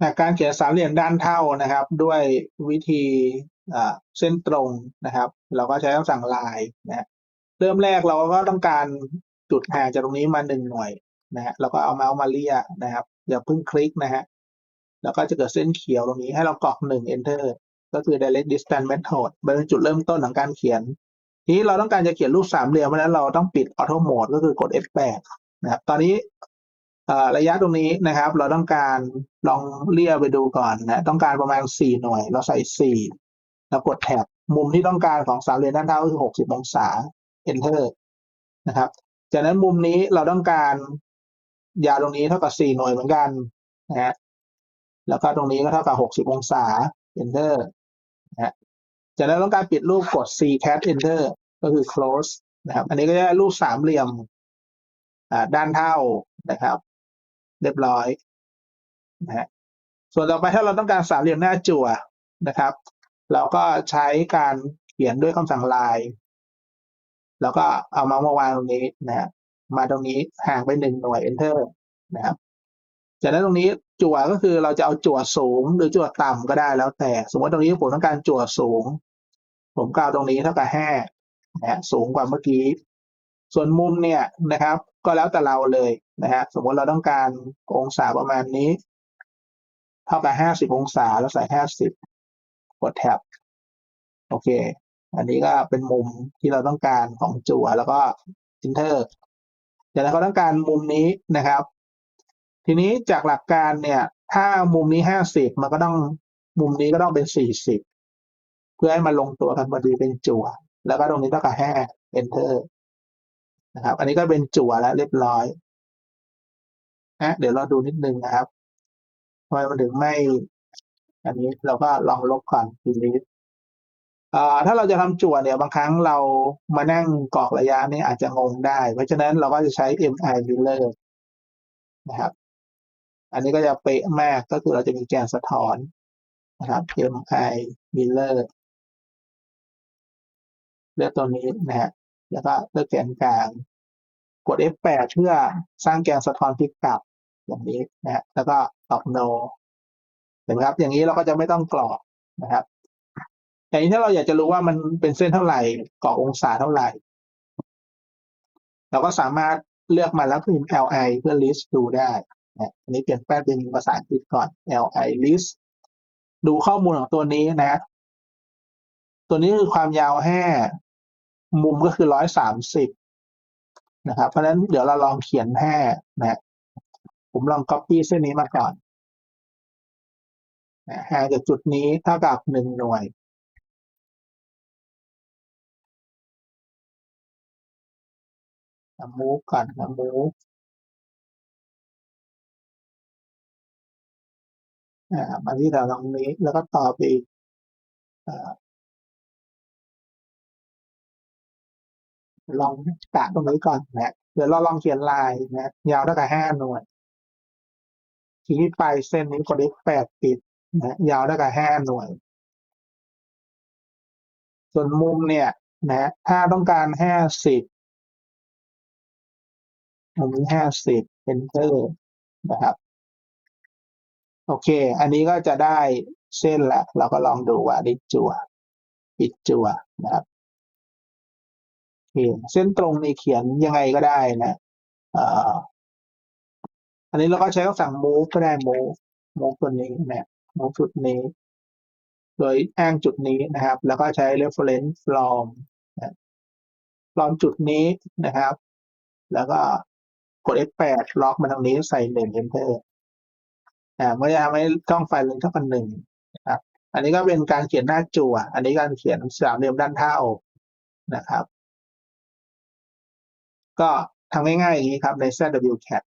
นะการเขียนสามเหลี่ยมด้านเท่านะครับ ด้วยวิธีเส้นตรงนะครับ เราก็ใช้คำสั่งลายนะฮะเริ่มแรกเราก็ต้องการจุดห่างจากตรงนี้มาหนึ่งหน่วยนะฮะแล้วก็เอาเมาส์มาเลียนะครับ อย่าเพิ่งคลิกนะฮะแล้วก็จะเกิดเส้นเขียวตรงนี้ให้เรากรอกหนึ่ง enter ก็คือ direct distance method เป็นจุดเริ่มต้นของการเขียน ทีนี้เราต้องการจะเขียนรูปสามเหลี่ยมเพราะนั้นเราต้องปิด auto mode ก็คือกด F8 นะครับ ตอนนี้ ระยะตรงนี้นะครับ เราต้องการลองเลี่ยไปดูก่อนนะต้องการประมาณ 4 หน่วย เราใส่ 4 แล้วกดแท็บมุมที่ต้องการของสามเหลี่ยมด้านเท่าคือ 60 องศา enter นะครับ จากนั้นมุมนี้เราต้องการยาวตรงนี้เท่ากับ 4 หน่วยเหมือนกันนะฮะแล้วก็ตรงนี้ก็เท่ากับ 60 องศา enter นะฮะจากนั้นต้องการปิดรูปกด c cat enter ก็คือ close นะครับ อันนี้ก็จะได้รูปสามเหลี่ยมด้านเท่านะครับ เรียบร้อยนะฮะส่วนต่อไปถ้าเราต้องการสามเหลี่ยมหน้าจั่วนะครับ เราก็ใช้การเขียนด้วยคำสั่งลายแล้วก็เอาเมาส์มาวางตรงนี้นะฮะมาตรงนี้ห่างไปหนึ่งหน่วย enter นะครับจากนั้นตรงนี้จั่วก็คือเราจะเอาจั่วสูงหรือจั่วต่ำก็ได้แล้วแต่ สมมติตรงนี้ผมต้องการจั่วสูง ผมก็เอาตรงนี้เท่ากับห้านะฮะสูงกว่าเมื่อกี้ ส่วนมุมเนี่ยนะครับ ก็แล้วแต่เราเลยนะฮะสมมติเราต้องการองศาประมาณนี้ เท่ากับห้าสิบองศาแล้วใส่ห้าสิบกดแท็บโอเค อันนี้ก็เป็นมุมที่เราต้องการของจั่วแล้วก็ enter จากนั้นเขาต้องการมุมนี้นะครับ ทีนี้จากหลักการเนี่ย ถ้ามุมนี้ห้าสิบมันก็ต้องมุมนี้ก็ต้องเป็นสี่สิบเพื่อให้มันลงตัวกันพอดีเป็นจั่ว แล้วก็ตรงนี้เท่ากับห้า enter นะครับ อันนี้ก็เป็นจั่วแล้วเรียบร้อยนะเดี๋ยวเราดูนิดนึงนะครับทำไมมันถึงไม่ อันนี้เราก็ลองลบก่อน delete เอ่อถ้าเราจะทำจั่วเนี่ยบางครั้งเรามานั่งกรอกระยะนี่อาจจะงงได้ เพราะฉะนั้นเราก็จะใช้ mi miller นะครับ อันนี้ก็จะเป๊ะมากก็คือเราจะมีแกนสะท้อนนะครับ mi miller เลือกตัวนี้นะฮะ แล้วก็เลือกแกนกลาง กด F8 เพื่อสร้างแกนสะท้อนพลิกกลับอย่างนี้นะฮะแล้วก็ตอบ no เห็นไหมครับ อย่างนี้เราก็จะไม่ต้องกรอกนะครับแต่นี้ถ้าเราอยากจะรู้ว่ามันเป็นเส้นเท่าไหร่กรอกองศาเท่าไหร่ เราก็สามารถเลือกมาแล้วพิมพ์ li เพื่อ list ดูได้นะอันนี้เปลี่ยนแปลงเป็นภาษาอังกฤษก่อน li list ดูข้อมูลของตัวนี้นะ ตัวนี้คือความยาวแห่ มุมก็คือร้อยสามสิบนะครับ เพราะฉะนั้นเดี๋ยวเราลองเขียนแห่นะผมลอง copy เส้นนี้มาก่อนนะห่างจากจุดนี้เท่ากับหนึ่งหน่วยมูฟก่อนนะมูฟอ่ามาที่แถวตรงนี้แล้วก็ต่อไปอีก ลองกะตรงนี้ก่อนนะเดี๋ยวเราลองเขียนลายนะยาวเท่ากับห้าหน่วยทีนี้ปลายเส้นนี้กด F8 ปิดนะยาวเท่ากับห้าหน่วย ส่วนมุมเนี่ยนะถ้าต้องการห้าสิบมุมนี้ห้าสิบ enter นะครับ โอเค อันนี้ก็จะได้เส้นละ เราก็ลองดูว่าดิจัวปิดจัวนะครับ เเส้นตรงนี้เขียนยังไงก็ได้นะอ,อันนี้เราก็ใช้คำสั่ง move ก็ได้ move move ตัวนี้นะ move จุดนี้ โดยอ้างจุดนี้นะครับ แล้วก็ใช้ reference from นะ from จุดนี้นะครับ แล้วก็กด F8 ล็อกมาตรงนี้ใส่หนึ่ง enter อ่ามันจะทำให้ช่องไฟล์เท่ากันหนึ่งนะครับ อันนี้ก็เป็นการเขียนหน้าจั่ว อันนี้การเขียนสามเหลี่ยมด้านเท่านะครับ ก็ทำง่ายๆอย่างนี้ครับใน ZWCAT